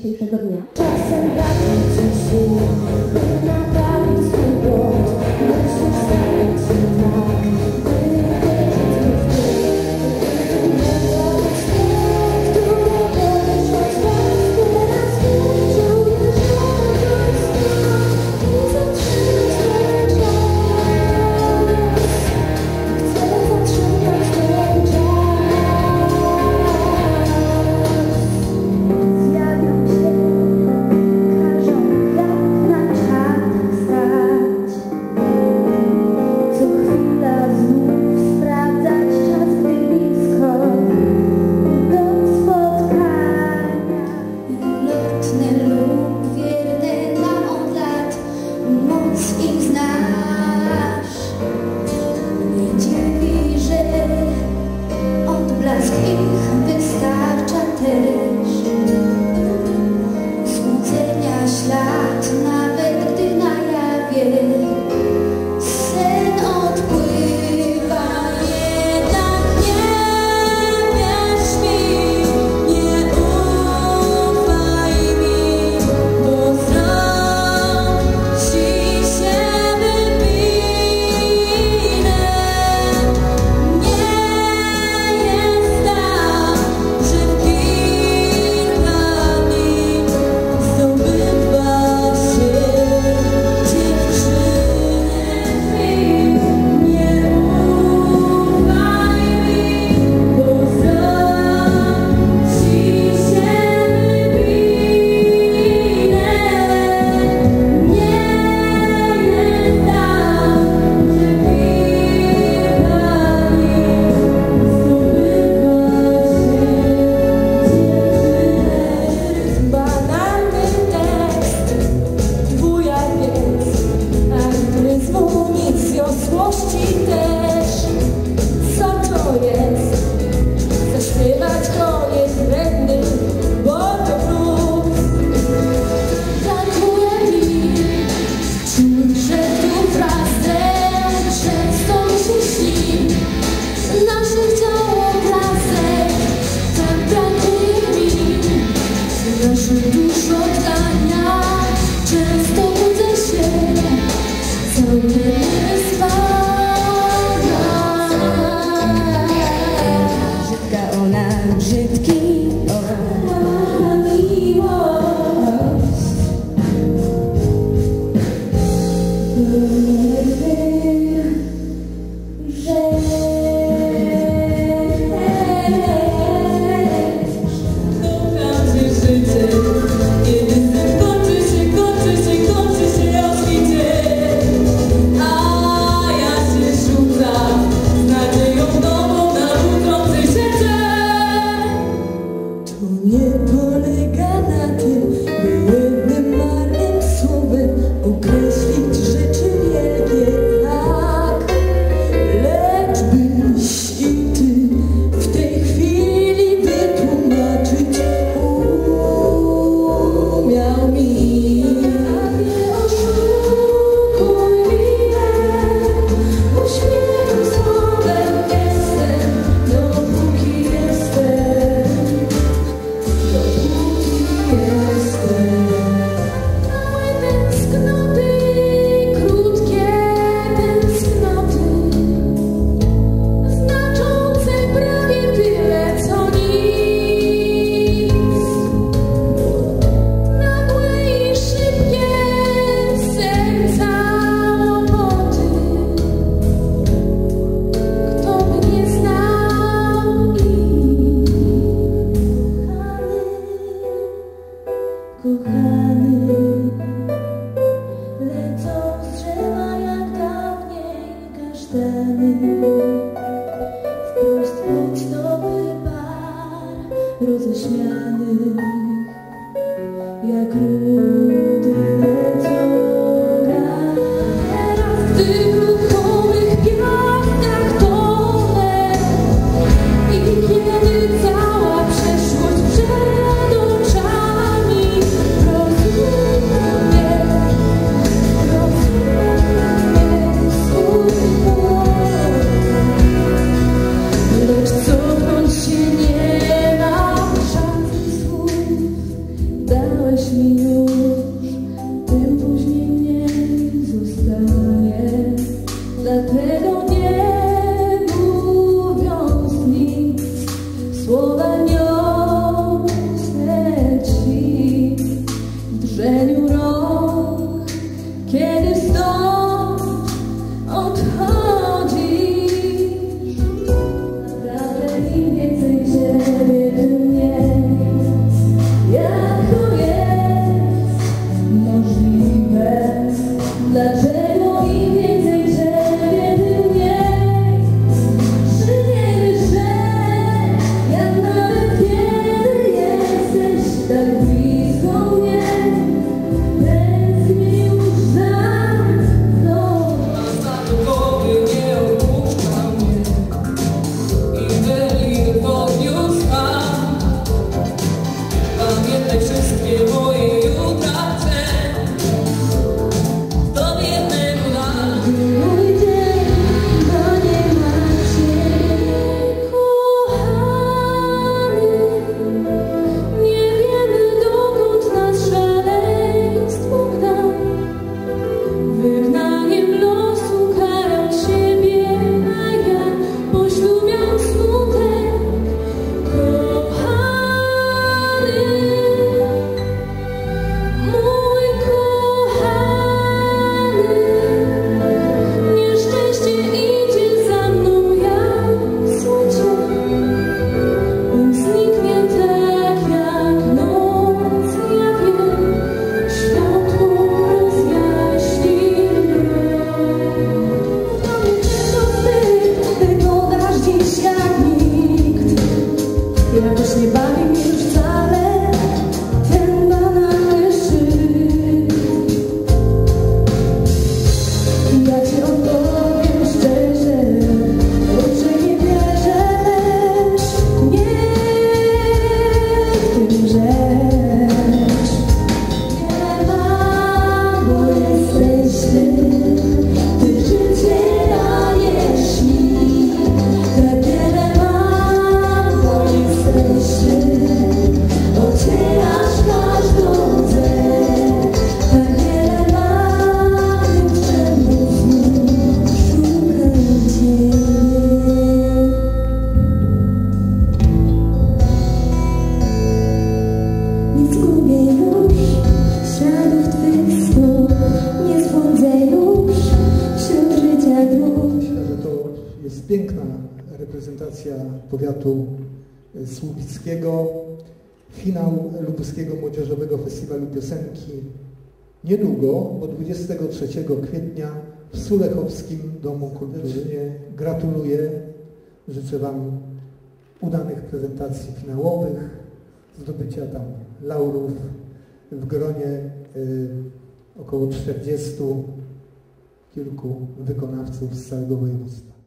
青春这么样 reprezentacja powiatu e, słubickiego. Finał Lubuskiego Młodzieżowego Festiwalu Piosenki niedługo, bo 23 kwietnia w Sulechowskim Domu Kultury. Gratuluję, życzę Wam udanych prezentacji finałowych, zdobycia tam laurów w gronie y, około 40 kilku wykonawców z całego województwa.